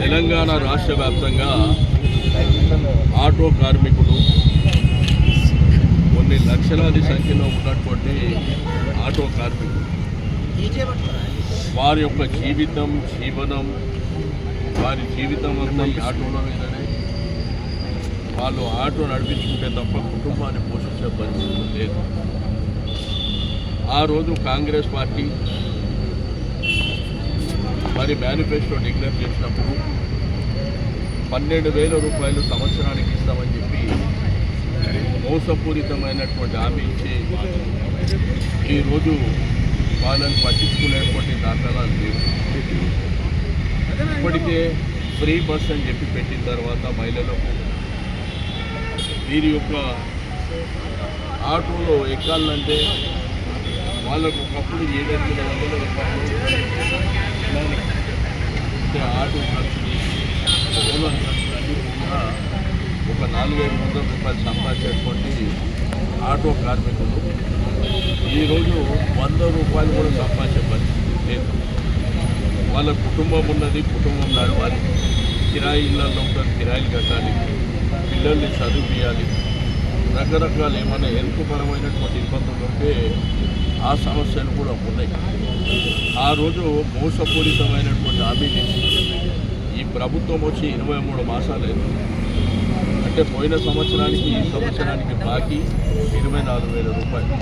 తెలంగాణ రాష్ట్ర వ్యాప్తంగా ఆటో కార్మికులు కొన్ని లక్షలాది సంఖ్యలో ఉన్నటువంటి ఆటో కార్మికులు. వారి యొక్క జీవితం జీవనం వారి జీవితం అంతా ఈ ఆటోల మీదనే. వాళ్ళు ఆటో నడిపించుకుంటే తప్ప కుటుంబాన్ని పోషించే పరిస్థితి లేదు. ఆ రోజు కాంగ్రెస్ పార్టీ మరి మేనిఫెస్టో డిక్లేర్ చేసినప్పుడు పన్నెండు వేల రూపాయలు సంవత్సరానికి ఇస్తామని చెప్పి మోసపూరితమైనటువంటి హామీ ఇచ్చి ఈరోజు వాళ్ళని పట్టించుకునేటువంటి దాఖలాలు లేవు. ఇప్పటికే ఫ్రీ బస్ అని చెప్పి పెట్టిన తర్వాత మహిళలకు వీరి యొక్క ఆటోలో ఎక్కాలంటే వాళ్ళకు ఒకప్పుడు ఏడెనిమిది వందల రూపాయలు అంటే ఆటో ఖర్చుని ఓనర్ ఖర్చులన్నీ కూడా ఒక నాలుగైదు వందల రూపాయలు సంపాదించేటువంటి ఆటో కార్మికులు ఈరోజు వంద రూపాయలు కూడా సంపాదించే పరిస్థితి లేదు. వాళ్ళ కుటుంబం ఉన్నది కుటుంబం నడవాలి. కిరాయి ఇళ్ళల్లో ఉంటుంది కిరాయిలు కట్టాలి. పిల్లల్ని చదివియాలి రకరకాల ఏమైనా హెల్త్ పరమైనటువంటి ఇబ్బందులు ఉంటే ఆ సమస్యలు కూడా ఉన్నాయి. ఆ రోజు మోసపూరితమైనటువంటి హామీలు ఇచ్చి ఈ ప్రభుత్వం వచ్చి ఇరవై మూడు మాసాలేదు. అంటే పోయిన సంవత్సరానికి ఈ సంవత్సరానికి బాకీ ఇరవై నాలుగు వేల రూపాయలు.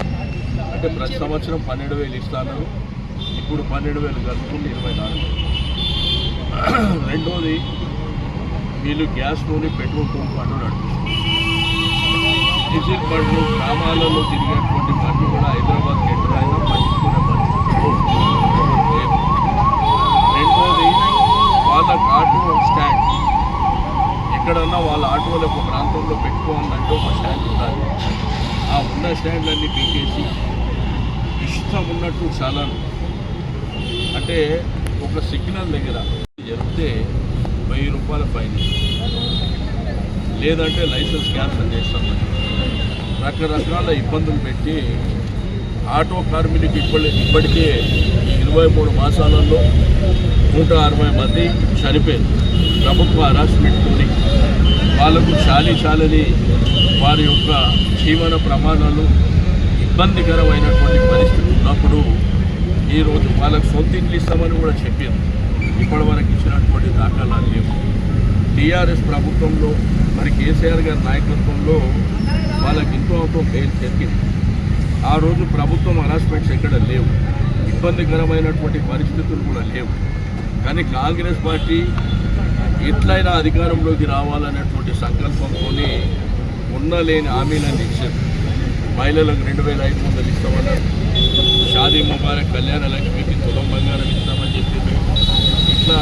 అంటే ప్రతి సంవత్సరం పన్నెండు వేలు ఇస్తాను ఇప్పుడు పన్నెండు వేలు కలుపుకుంటే ఇరవై నాలుగు రెండోది వీళ్ళు గ్యాస్ నూనె పెట్రోల్ పంప్ బండ్లు నడిపిస్తారు డీజిల్ బండ్లు గ్రామాలలో తిరిగేటువంటి బండ్లు కూడా హైదరాబాద్ ఎంటర్ అయినా పట్టించుకునే పరిస్థితులు లేవు. రెండోది వాళ్ళ ఆటో స్టాండ్ ఎక్కడన్నా వాళ్ళ ఆటోలు ఒక ప్రాంతంలో పెట్టుకోవాలంటే ఒక స్టాండ్ ఉండాలి ఆ స్టాండ్లన్నీ పీకేసి ఇష్టం ఉన్నట్టు చాలా. అంటే ఒక సిగ్నల్ దగ్గర చెప్తే వెయ్యి రూపాయల ఫైన్. లేదంటే లైసెన్స్ క్యాన్సిల్ చేస్తామని రకరకాల ఇబ్బందులు పెట్టి ఆటో కార్మికులకి ఇప్పటి ఇప్పటికే ఇరవై మూడు మాసాలలో నూట అరవై మంది చనిపోయారు. ప్రభుత్వ హరాస్మెంట్తోని వాళ్ళకు చాలీ చాలని వారి యొక్క జీవన ప్రమాణాలు ఇబ్బందికరమైనటువంటి పరిస్థితి ఉన్నప్పుడు ఈరోజు వాళ్ళకు సొంత ఇండ్లు ఇస్తామని కూడా చెప్పారు ఇప్పటి వరకు ఇచ్చినటువంటి దాఖలాలు లేవు. టీఆర్ఎస్ ప్రభుత్వంలో మరి కేసీఆర్ గారి నాయకత్వంలో వాళ్ళకి ఎంతో అంతో పేరు చెప్పింది ఆ రోజు ప్రభుత్వం హరాస్మెంట్స్ ఎక్కడ లేవు. ఇబ్బందికరమైనటువంటి పరిస్థితులు కూడా లేవు. కానీ కాంగ్రెస్ పార్టీ ఎట్లయినా అధికారంలోకి రావాలనేటువంటి సంకల్పంతో ఉన్న లేని హామీలను ఇచ్చారు. మహిళలకు రెండు వేల ఐదు వందలు ఇస్తామన్నారు. షాదీ ముబారక్ కళ్యాణ లక్ష్మికి తులం బంగారం ఇస్తామని చెప్పారు. ఇట్లా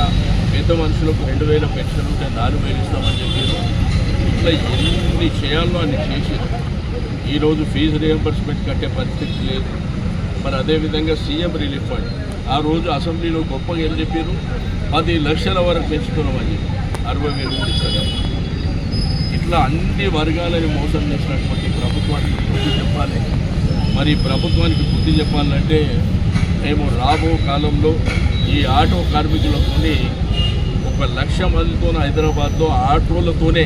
పెద్ద మనుషులకు రెండు వేల పెన్షన్ ఉంటే నాలుగు వేలు ఇస్తామని చెప్పారు. ఇట్లా ఎన్ని చేయాలో అన్ని చేసారు ఈరోజు ఫీజు రియంబర్స్మెంట్ కట్టే పరిస్థితి లేదు. మరి అదేవిధంగా సీఎం రిలీఫ్ ఫండ్. ఆ రోజు అసెంబ్లీలో గొప్పగా ఏం చెప్పారు పది లక్షల వరకు పెంచుతున్నామని చెప్పి అరవై వేలు కూడా ఇస్తారు? ఇట్లా అన్ని వర్గాలని మోసం చేసినటువంటి ప్రభుత్వానికి బుద్ధి చెప్పాలి. మరి ప్రభుత్వానికి బుద్ధి చెప్పాలంటే మేము రాబో కాలంలో ఈ ఆటో కార్మికులతోని ఒక లక్ష మందితో హైదరాబాద్లో ఆటోలతోనే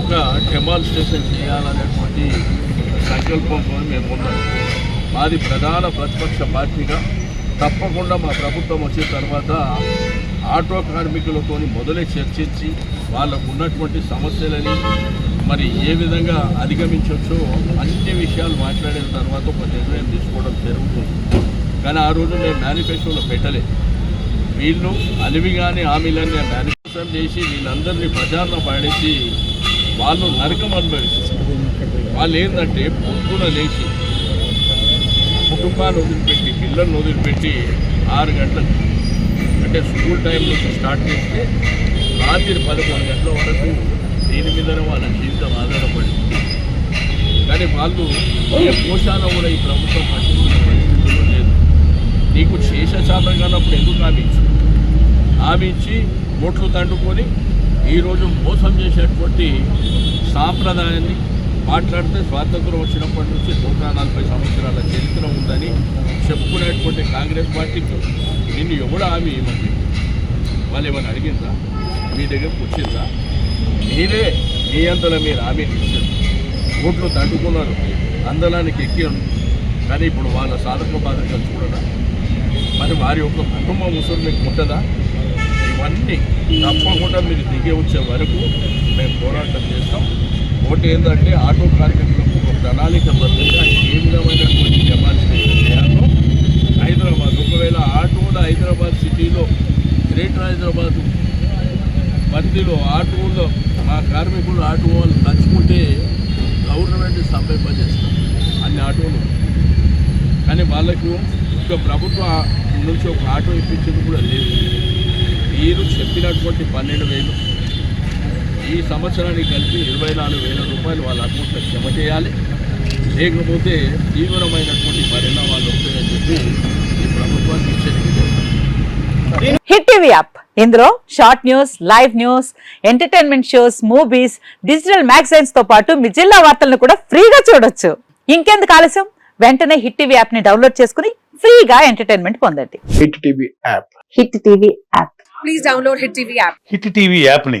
ఒక డెమాన్స్ట్రేషన్ చేయాలనేటువంటి సంకల్పంతో మేము ఉన్నాం. మాది ప్రధాన ప్రతిపక్ష పార్టీగా తప్పకుండా మా ప్రభుత్వం వచ్చిన తర్వాత ఆటో కార్మికులతో మొదలే చర్చించి వాళ్ళకు ఉన్నటువంటి సమస్యలని మరి ఏ విధంగా అధిగమించవచ్చో అన్ని విషయాలు మాట్లాడిన తర్వాత ఒక నిర్ణయం తీసుకోవడం జరుగుతుంది. కానీ ఆ రోజు నేను మేనిఫెస్టోలో పెట్టలేదు వీళ్ళు అలివిగానే హామీలన్నీ మేనిఫెస్టో చేసి వీళ్ళందరినీ ప్రచారణ పాడేసి వాళ్ళు నరకం అనుభవిస్తారు వాళ్ళు ఏంటంటే పొద్దున లేచి కుటుంబాన్ని వదిలిపెట్టి పిల్లల్ని వదిలిపెట్టి ఆరు గంటలకు అంటే స్కూల్ టైం నుంచి స్టార్ట్ చేస్తే రాత్రి పదకొండు గంటల వరకు దీని మీదనే వాళ్ళ జీవితం ఆధారపడి కానీ వాళ్ళు ఏ కూడా ఈ ప్రభుత్వం పట్టించుకునే పరిస్థితుల్లో లేదు. నీకు శేష శాతం కానప్పుడు ఎందుకు హామీ ఇచ్చు హామీ ఇచ్చి ఓట్లు తండుకొని ఈరోజు మోసం చేసేటువంటి సాంప్రదాయాన్ని మాట్లాడితే స్వాతంత్రం వచ్చినప్పటి నుంచి నూట నలభై సంవత్సరాల చరిత్ర ఉందని చెప్పుకునేటువంటి కాంగ్రెస్ పార్టీకి నిన్ను ఎవడు హామీ ఇవ్వండి వాళ్ళు ఏమైనా అడిగిందా మీ దగ్గరకు వచ్చిందా మీరే మీ అంతలో మీరు హామీని ఇచ్చారు. ఓట్లు తట్టుకున్నారు అందలానికి ఎక్కారు. కానీ ఇప్పుడు వాళ్ళ సాధక బాధకాలు చూడరా? మరి వారి యొక్క కుటుంబ ముసురు మీకు ఉంటుందా? ఇవన్నీ తప్పకుండా మీరు దిగి వచ్చే వరకు మేము పోరాటం చేస్తాం. ఒకటి ఏంటంటే ఆటో కార్మికులకు ఒక ప్రణాళికబద్ధంగా ఏ విధమైనటువంటి డెమాన్స్ట్రేషన్ చేయాలో హైదరాబాద్ ఒకవేళ ఆటోలు హైదరాబాద్ సిటీలో గ్రేటర్ హైదరాబాద్ పరిధిలో ఆటోలో మా కార్మికులు ఆటో వాళ్ళు నచ్చుకుంటే గవర్నమెంట్ సంపేపజేస్తాం అన్ని ఆటోలు. కానీ వాళ్ళకు ఒక ప్రభుత్వం నుంచి ఒక ఆటో ఇప్పించింది కూడా లేదు. మీరు చెప్పినటువంటి పన్నెండు వేలు ఈ సంవత్సరానికి కలిపి ఇరవై నాలుగు వేల రూపాయలు వాళ్ళ అకౌంట్లో జమ చేయాలి. లేకపోతే తీవ్రమైనటువంటి పరిణామాలు వస్తాయని చెప్పి ఈ ప్రభుత్వాన్ని హెచ్చరిక హిట్ టీవీ యాప్. ఇందులో short news live news entertainment shows movies digital మ్యాగజైన్స్తో పాటు మీ జిల్లా వార్తలను కూడా ఫ్రీగా చూడొచ్చు. ఇంకెందుకు ఆలస్యం? వెంటనే హిట్ టీవీ యాప్ని డౌన్లోడ్ చేసుకుని ఫ్రీగా ఎంటర్టైన్మెంట్ పొందండి. Hit TV app. Hit TV app. Please download Hit TV app. Hit TV యాప్ని